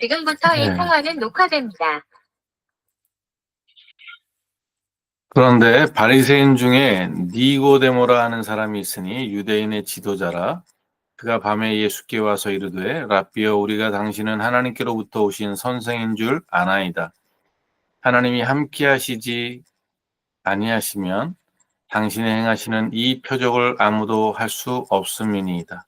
지금부터 이 네. 통화는 녹화됩니다. 그런데 바리새인 중에 니고데모라 하는 사람이 있으니 유대인의 지도자라 그가 밤에 예수께 와서 이르되 라비여 우리가 당신은 하나님께로부터 오신 선생인 줄 아나이다. 하나님이 함께 하시지 아니하시면 당신의 행하시는 이 표적을 아무도 할 수 없음이니이다.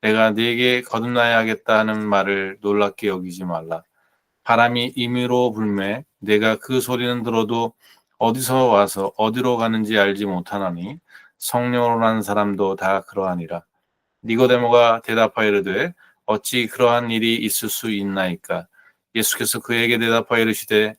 내가 네게 거듭나야 하겠다 하는 말을 놀랍게 여기지 말라. 바람이 임의로 불매 내가 그 소리는 들어도 어디서 와서 어디로 가는지 알지 못하나니 성령으로 난 사람도 다 그러하니라. 니고데모가 대답하여 이르되 어찌 그러한 일이 있을 수 있나이까? 예수께서 그에게 대답하여 이르시되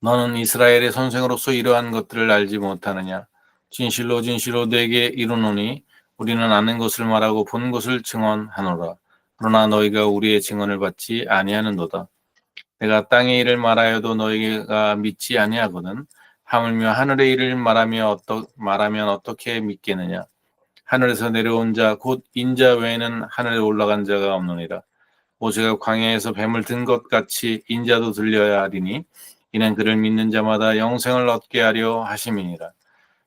너는 이스라엘의 선생으로서 이러한 것들을 알지 못하느냐? 진실로 진실로 내게 이르노니 우리는 아는 것을 말하고 본 것을 증언하노라. 그러나 너희가 우리의 증언을 받지 아니하는도다. 내가 땅의 일을 말하여도 너희가 믿지 아니하거든. 하물며 하늘의 일을 말하며 어떠, 말하면 어떻게 믿겠느냐? 하늘에서 내려온 자 곧 인자 외에는 하늘에 올라간 자가 없느니라. 모세가 광야에서 뱀을 든 것 같이 인자도 들려야 하리니 이는 그를 믿는 자마다 영생을 얻게 하려 하심이니라.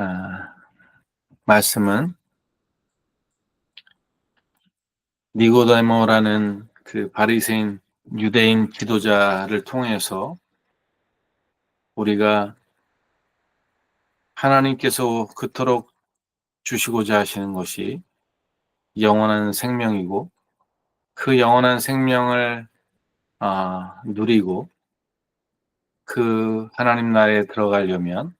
아, 말씀은 니고데모라는 그 바리새인 유대인 지도자를 통해서 우리가 하나님께서 그토록 주시고자 하시는 것이 영원한 생명이고 그 영원한 생명을 아, 누리고 그 하나님 나라에 들어가려면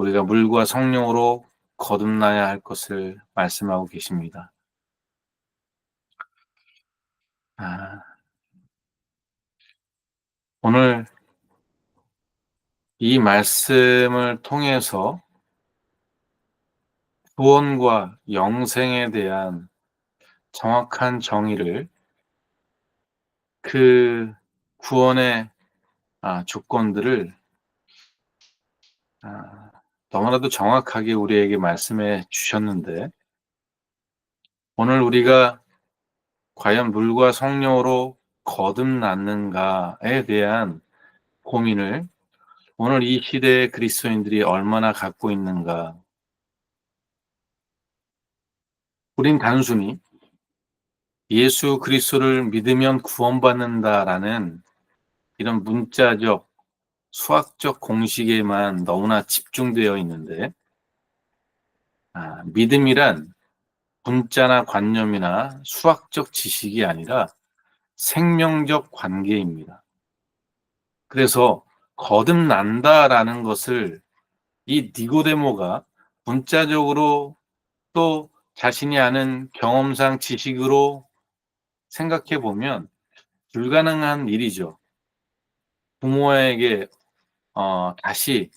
우리가 물과 성령으로 거듭나야 할 것을 말씀하고 계십니다. 아, 오늘 이 말씀을 통해서 구원과 영생에 대한 정확한 정의를 그 구원의 아, 조건들을 아, 너무나도 정확하게 우리에게 말씀해 주셨는데 오늘 우리가 과연 물과 성령으로 거듭났는가에 대한 고민을 오늘 이 시대의 그리스도인들이 얼마나 갖고 있는가. 우린 단순히 예수 그리스도를 믿으면 구원받는다라는 이런 문자적, 수학적 공식에만 너무나 집중되어 있는데, 아, 믿음이란 문자나 관념이나 수학적 지식이 아니라 생명적 관계입니다. 그래서 거듭난다라는 것을 이 니고데모가 문자적으로 또 자신이 아는 경험상 지식으로 생각해 보면 불가능한 일이죠. 부모에게 어, 다시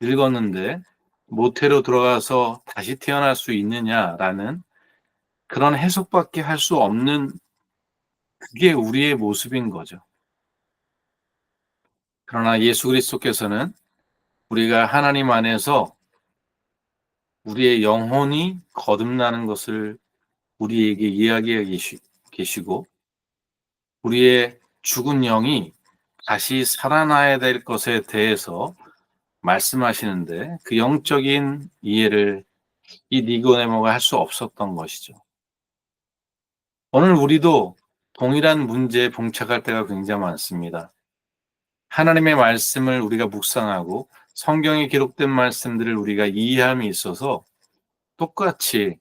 늙었는데 모태로 들어가서 다시 태어날 수 있느냐라는 그런 해석밖에 할 수 없는 그게 우리의 모습인 거죠. 그러나 예수 그리스도께서는 우리가 하나님 안에서 우리의 영혼이 거듭나는 것을 우리에게 이야기해 계시, 계시고 우리의 죽은 영이 다시 살아나야 될 것에 대해서 말씀하시는데 그 영적인 이해를 이 니고데모가 할 수 없었던 것이죠. 오늘 우리도 동일한 문제에 봉착할 때가 굉장히 많습니다. 하나님의 말씀을 우리가 묵상하고 성경에 기록된 말씀들을 우리가 이해함에 있어서 똑같이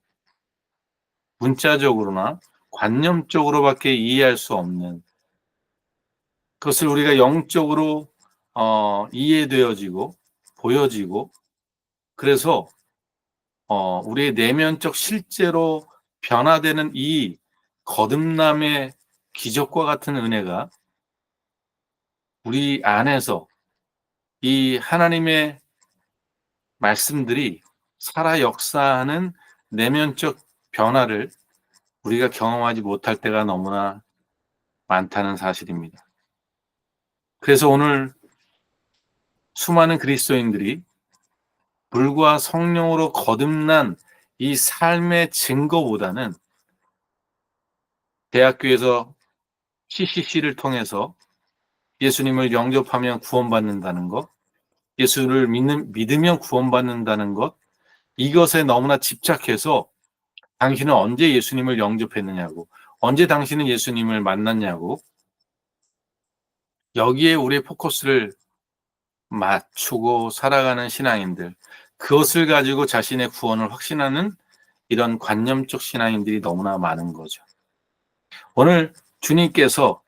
문자적으로나 관념적으로밖에 이해할 수 없는 그것을 우리가 영적으로 어, 이해되어지고 보여지고 그래서 어, 우리의 내면적 실제로 변화되는 이 거듭남의 기적과 같은 은혜가 우리 안에서 이 하나님의 말씀들이 살아 역사하는 내면적 변화를 우리가 경험하지 못할 때가 너무나 많다는 사실입니다. 그래서 오늘 수많은 그리스도인들이 불과 성령으로 거듭난 이 삶의 증거보다는 대학교에서 CCC를 통해서 예수님을 영접하면 구원받는다는 것, 예수를 믿는, 믿으면 구원받는다는 것, 이것에 너무나 집착해서 당신은 언제 예수님을 영접했느냐고, 언제 당신은 예수님을 만났냐고, 여기에 우리의 포커스를 맞추고 살아가는 신앙인들, 그것을 가지고 자신의 구원을 확신하는 이런 관념적 신앙인들이 너무나 많은 거죠. 오늘 주님께서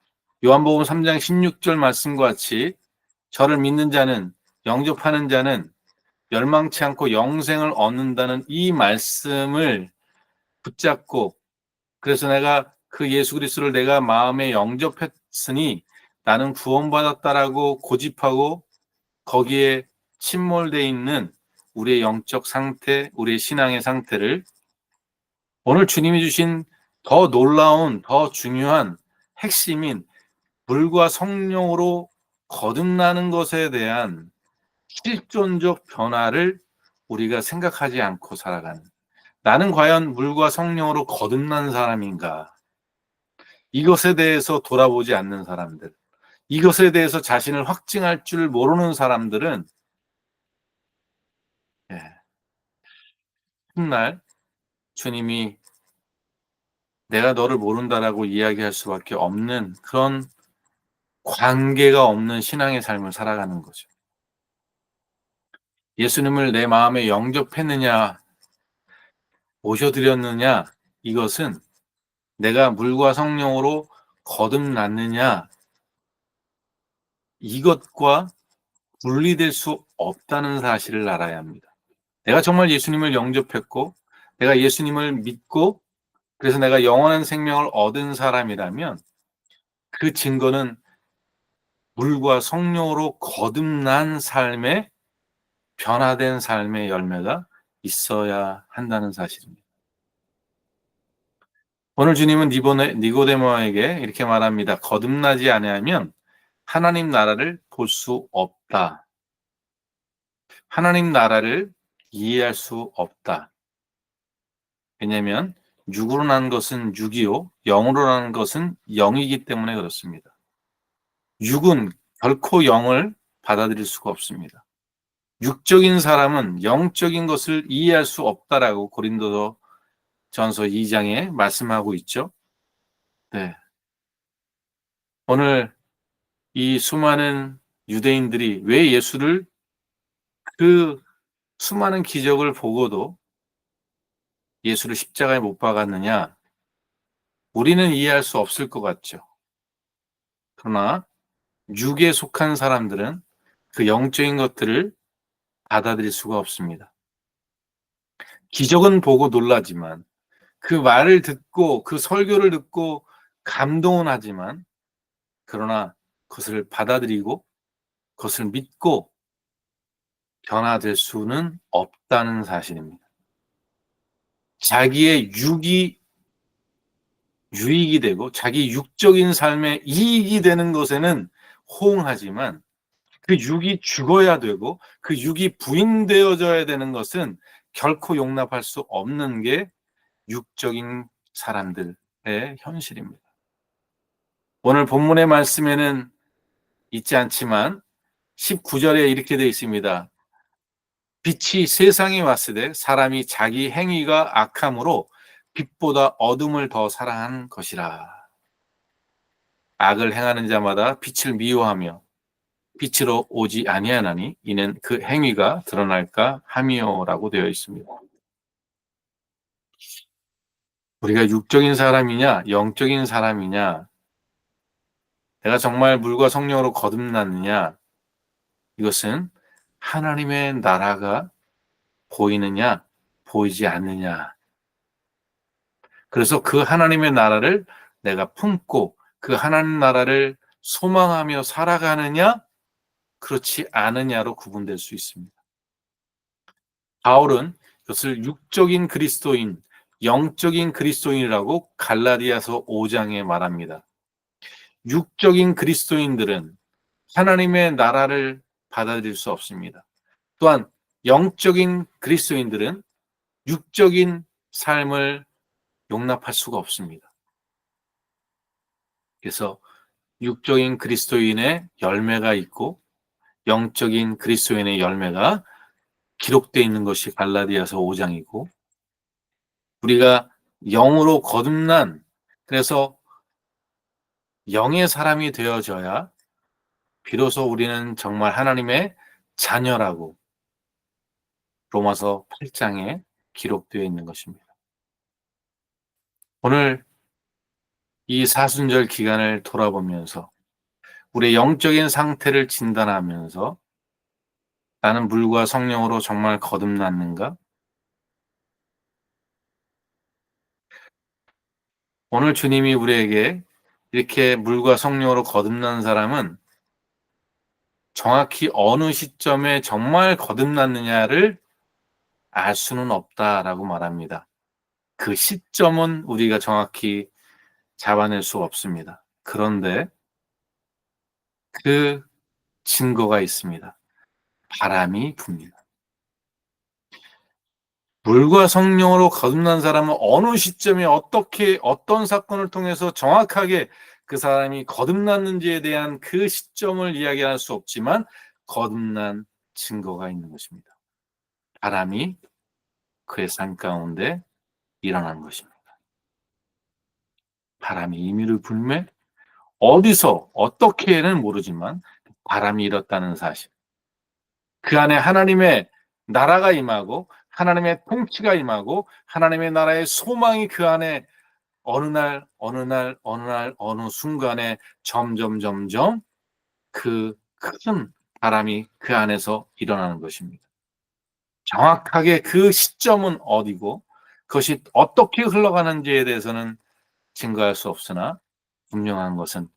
요한복음 3장 16절 말씀과 같이 저를 믿는 자는 영접하는 자는 멸망치 않고 영생을 얻는다는 이 말씀을 붙잡고 그래서 내가 그 예수 그리스도를 내가 마음에 영접했으니 나는 구원받았다라고 고집하고 거기에 침몰돼 있는 우리의 영적 상태, 우리의 신앙의 상태를 오늘 주님이 주신 더 놀라운, 더 중요한 핵심인 불과 성령으로 거듭나는 것에 대한 실존적 변화를 우리가 생각하지 않고 살아가는 나는 과연 물과 성령으로 거듭난 사람인가? 이것에 대해서 돌아보지 않는 사람들, 이것에 대해서 자신을 확증할 줄 모르는 사람들은 예, 훗날 주님이 내가 너를 모른다라고 이야기할 수밖에 없는 그런 관계가 없는 신앙의 삶을 살아가는 거죠. 예수님을 내 마음에 영접했느냐, 모셔드렸느냐, 이것은 내가 물과 성령으로 거듭났느냐, 이것과 분리될 수 없다는 사실을 알아야 합니다. 내가 정말 예수님을 영접했고, 내가 예수님을 믿고, 그래서 내가 영원한 생명을 얻은 사람이라면, 그 증거는 물과 성령으로 거듭난 삶의 변화된 삶의 열매가 있어야 한다는 사실입니다. 오늘 주님은 니고데모에게 이렇게 말합니다. 거듭나지 아니하면 하나님 나라를 볼 수 없다. 하나님 나라를 이해할 수 없다. 왜냐하면 육으로 난 것은 육이요, 영으로 난 것은 영이기 때문에 그렇습니다. 육은 결코 영을 받아들일 수가 없습니다. 육적인 사람은 영적인 것을 이해할 수 없다라고 고린도서 전서 2장에 말씀하고 있죠. 네. 오늘 이 수많은 유대인들이 왜 예수를 그 수많은 기적을 보고도 예수를 십자가에 못 박았느냐? 우리는 이해할 수 없을 것 같죠. 그러나 육에 속한 사람들은 그 영적인 것들을 받아들일 수가 없습니다. 기적은 보고 놀라지만 그 말을 듣고 그 설교를 듣고 감동은 하지만 그러나 그것을 받아들이고 그것을 믿고 변화될 수는 없다는 사실입니다. 자기의 육이 유익이 되고 자기 육적인 삶에 이익이 되는 것에는 호응하지만 그 육이 죽어야 되고 그 육이 부인되어져야 되는 것은 결코 용납할 수 없는 게 육적인 사람들의 현실입니다. 오늘 본문의 말씀에는 있지 않지만 19절에 이렇게 되어 있습니다. 빛이 세상에 때 사람이 자기 행위가 악함으로 빛보다 어둠을 더 사랑한 것이라. 악을 행하는 자마다 빛을 미워하며 빛으로 오지 아니하나니 이는 그 행위가 드러날까 함이요라고 되어 있습니다. 우리가 육적인 사람이냐 영적인 사람이냐 내가 정말 물과 성령으로 거듭났느냐 이것은 하나님의 나라가 보이느냐 보이지 않느냐 그래서 그 하나님의 나라를 내가 품고 그 하나님 나라를 소망하며 살아가느냐 그렇지 않으냐로 구분될 수 있습니다. 바울은 이것을 육적인 그리스도인, 영적인 그리스도인이라고 갈라디아서 5장에 말합니다. 육적인 그리스도인들은 하나님의 나라를 받아들일 수 없습니다. 또한 영적인 그리스도인들은 육적인 삶을 용납할 수가 없습니다. 그래서 육적인 그리스도인의 열매가 있고 영적인 그리스도인의 열매가 기록되어 있는 것이 갈라디아서 5장이고 우리가 영으로 거듭난 그래서 영의 사람이 되어져야 비로소 우리는 정말 하나님의 자녀라고 로마서 8장에 기록되어 있는 것입니다. 오늘 이 사순절 기간을 돌아보면서 우리의 영적인 상태를 진단하면서 나는 물과 성령으로 정말 거듭났는가? 오늘 주님이 우리에게 이렇게 물과 성령으로 거듭난 사람은 정확히 어느 시점에 정말 거듭났느냐를 알 수는 없다라고 말합니다. 그 시점은 우리가 정확히 잡아낼 수 없습니다. 그런데 그 증거가 있습니다. 바람이 붑니다. 물과 성령으로 거듭난 사람은 어느 시점에 어떻게 어떤 사건을 통해서 정확하게 그 사람이 거듭났는지에 대한 그 시점을 이야기할 수 없지만 거듭난 증거가 있는 것입니다. 바람이 그의 삶 가운데 일어난 것입니다. 바람이 임의를 불매 어디서 어떻게는 모르지만 바람이 일었다는 사실. 그 안에 하나님의 나라가 임하고 하나님의 통치가 임하고 하나님의 나라의 소망이 그 안에 어느 날 어느 날 어느 날 어느 순간에 점점 점점 그 큰 바람이 그 안에서 일어나는 것입니다. 정확하게 그 시점은 어디고 그것이 어떻게 흘러가는지에 대해서는 증거할 수 없으나 분명한 것은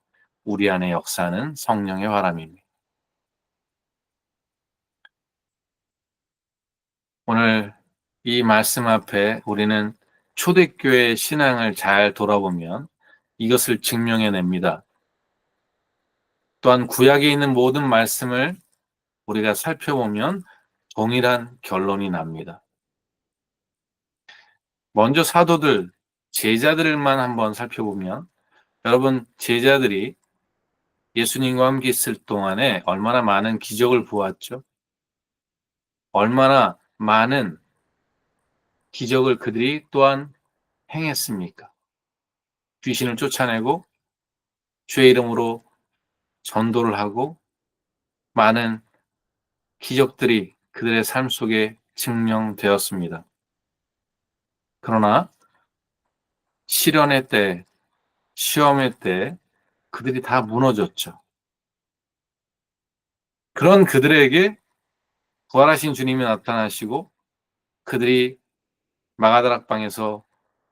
우리 안에 역사하는 성령의 바람입니다. 오늘 이 말씀 앞에 우리는 초대교회 신앙을 잘 돌아보면 이것을 증명해냅니다. 또한 구약에 있는 모든 말씀을 우리가 살펴보면 동일한 결론이 납니다. 먼저 사도들, 제자들만 한번 살펴보면 여러분 제자들이 예수님과 함께 있을 동안에 얼마나 많은 기적을 보았죠? 얼마나 많은 기적을 그들이 또한 행했습니까? 귀신을 쫓아내고 주의 이름으로 전도를 하고 많은 기적들이 그들의 삶 속에 증명되었습니다. 그러나 시련의 때, 시험의 때 그들이 다 무너졌죠. 그런 그들에게 부활하신 주님이 나타나시고 그들이 마가다락방에서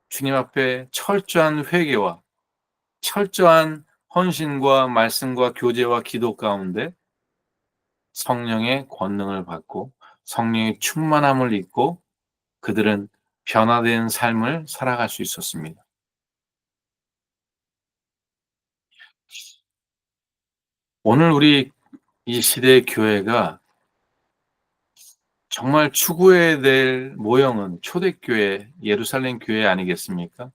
주님 앞에 철저한 회개와 철저한 헌신과 말씀과 교제와 기도 가운데 성령의 권능을 받고 성령의 충만함을 입고 그들은 변화된 삶을 살아갈 수 있었습니다. 오늘 우리 이 시대의 교회가 정말 추구해야 될 모형은 초대교회, 예루살렘 교회 아니겠습니까?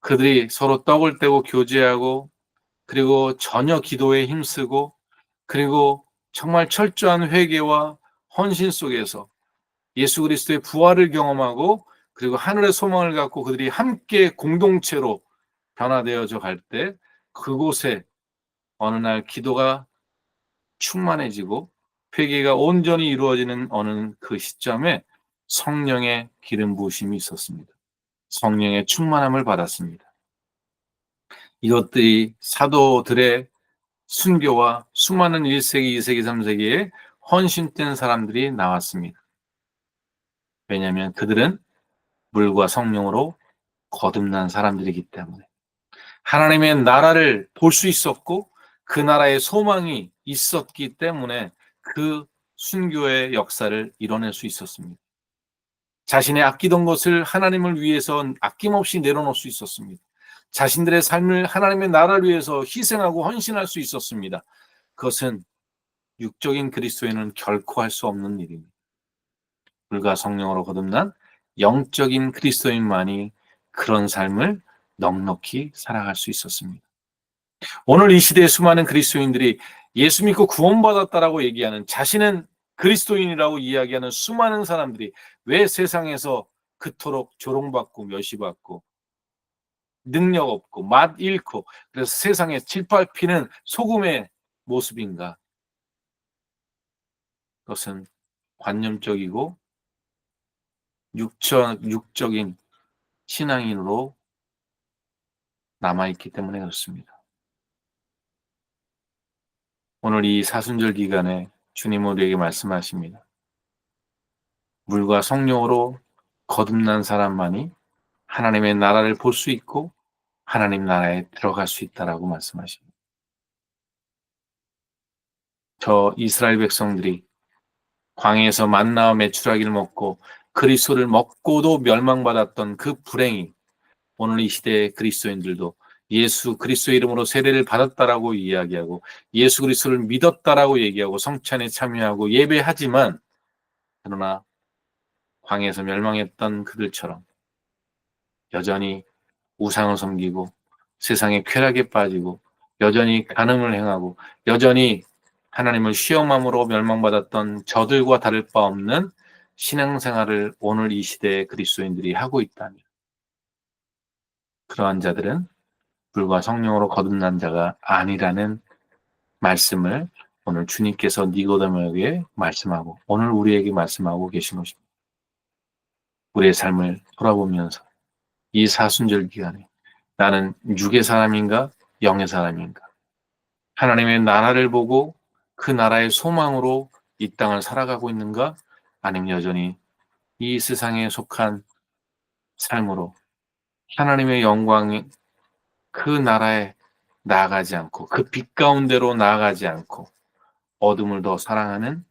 그들이 서로 떡을 떼고 교제하고 그리고 전혀 기도에 힘쓰고 그리고 정말 철저한 회개와 헌신 속에서 예수 그리스도의 부활을 경험하고 그리고 하늘의 소망을 갖고 그들이 함께 공동체로 변화되어져 갈 때 그곳에 어느 날 기도가 충만해지고 회개가 온전히 이루어지는 어느 그 시점에 성령의 기름 부으심이 있었습니다. 성령의 충만함을 받았습니다. 이것들이 사도들의 순교와 수많은 1세기, 2세기, 3세기에 헌신된 사람들이 나왔습니다. 왜냐하면 그들은 물과 성령으로 거듭난 사람들이기 때문에 하나님의 나라를 볼 수 있었고 그 나라의 소망이 있었기 때문에 그 순교의 역사를 이뤄낼 수 있었습니다. 자신의 아끼던 것을 하나님을 위해서 아낌없이 내려놓을 수 있었습니다. 자신들의 삶을 하나님의 나라를 위해서 희생하고 헌신할 수 있었습니다. 그것은 육적인 그리스도인은 결코 할 수 없는 일입니다. 불과 성령으로 거듭난 영적인 그리스도인만이 그런 삶을 넉넉히 살아갈 수 있었습니다. 오늘 이 시대의 수많은 그리스도인들이 예수 믿고 구원받았다라고 얘기하는 자신은 그리스도인이라고 이야기하는 수많은 사람들이 왜 세상에서 그토록 조롱받고 멸시받고 능력 없고 맛 잃고 그래서 세상에 질밟히는 소금의 모습인가? 그것은 관념적이고 육적, 육적인 신앙인으로 남아있기 때문에 그렇습니다. 오늘 이 사순절 기간에 주님 우리에게 말씀하십니다. 물과 성령으로 거듭난 사람만이 하나님의 나라를 볼 수 있고 하나님 나라에 들어갈 수 있다라고 말씀하십니다. 저 이스라엘 백성들이 광야에서 만나와 메추라기를 먹고 그리스도를 먹고도 멸망받았던 그 불행이 오늘 이 시대의 그리스도인들도 예수 그리스도 이름으로 세례를 받았다라고 이야기하고 예수 그리스도를 믿었다라고 얘기하고 성찬에 참여하고 예배하지만 그러나 광야에서 멸망했던 그들처럼 여전히 우상을 섬기고 세상의 쾌락에 빠지고 여전히 간음을 행하고 여전히 하나님을 시험함으로 멸망받았던 저들과 다를 바 없는 신앙생활을 오늘 이 시대의 그리스도인들이 하고 있다면 그러한 자들은 불과 성령으로 거듭난 자가 아니라는 말씀을 오늘 주님께서 니고데모에게 말씀하고 오늘 우리에게 말씀하고 계신 것입니다. 우리의 삶을 돌아보면서 이 사순절 기간에 나는 육의 사람인가 영의 사람인가 하나님의 나라를 보고 그 나라의 소망으로 이 땅을 살아가고 있는가 아니면 여전히 이 세상에 속한 삶으로 하나님의 영광이 그 나라에 나아가지 않고 그 빛 가운데로 나아가지 않고 어둠을 더 사랑하는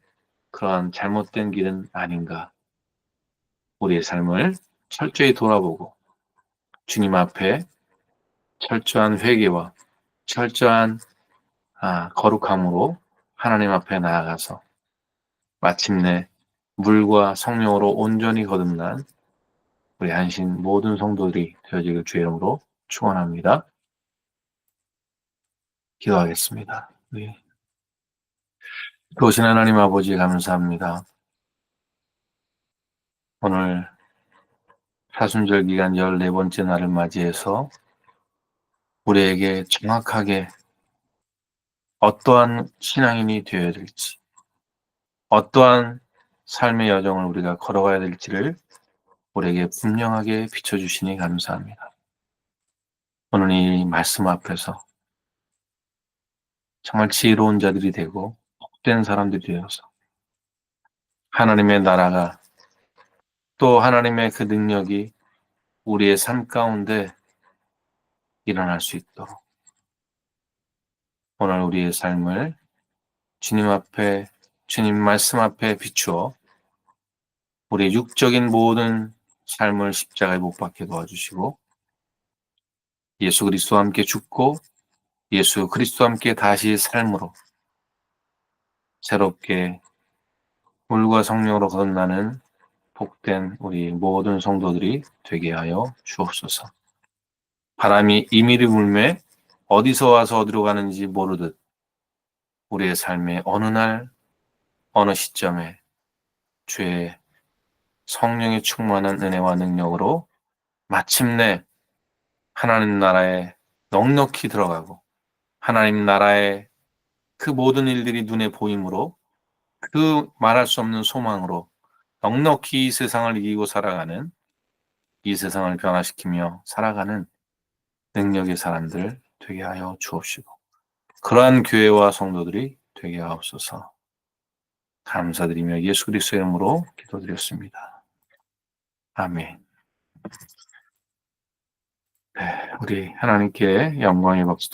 그러한 잘못된 길은 아닌가. 우리의 삶을 철저히 돌아보고 주님 앞에 철저한 회개와 철저한 아, 거룩함으로 하나님 앞에 나아가서 마침내 물과 성령으로 온전히 거듭난 우리 한신 모든 성도들이 되어지길 주의 이름으로 축원합니다. 기도하겠습니다. 네. 도신 하나님 아버지 감사합니다. 오늘 사순절 기간 14번째 날을 맞이해서 우리에게 정확하게 어떠한 신앙인이 되어야 될지, 어떠한 삶의 여정을 우리가 걸어가야 될지를 우리에게 분명하게 비춰주시니 감사합니다. 오늘 이 말씀 앞에서 정말 지혜로운 자들이 되고 복된 사람들이 되어서 하나님의 나라가 또 하나님의 그 능력이 우리의 삶 가운데 일어날 수 있도록 오늘 우리의 삶을 주님 앞에 주님 말씀 앞에 비추어 우리 육적인 모든 삶을 십자가에 못 박게 도와주시고 예수 그리스도와 함께 죽고 예수 그리스도와 함께 다시 삶으로 새롭게 물과 성령으로 거듭나는 복된 우리 모든 성도들이 되게 하여 주옵소서. 바람이 이미리 불매 어디서 와서 어디로 가는지 모르듯 우리의 삶의 어느 날 어느 시점에 주의 성령의 충만한 은혜와 능력으로 마침내 하나님 나라에 넉넉히 들어가고 하나님 나라의 그 모든 일들이 눈에 보이므로 그 말할 수 없는 소망으로 넉넉히 이 세상을 이기고 살아가는 이 세상을 변화시키며 살아가는 능력의 사람들 되게 하여 주옵시고 그러한 교회와 성도들이 되게 하옵소서 감사드리며 예수 그리스도의 이름으로 기도드렸습니다. 아멘. 네, 우리 하나님께 영광의 박수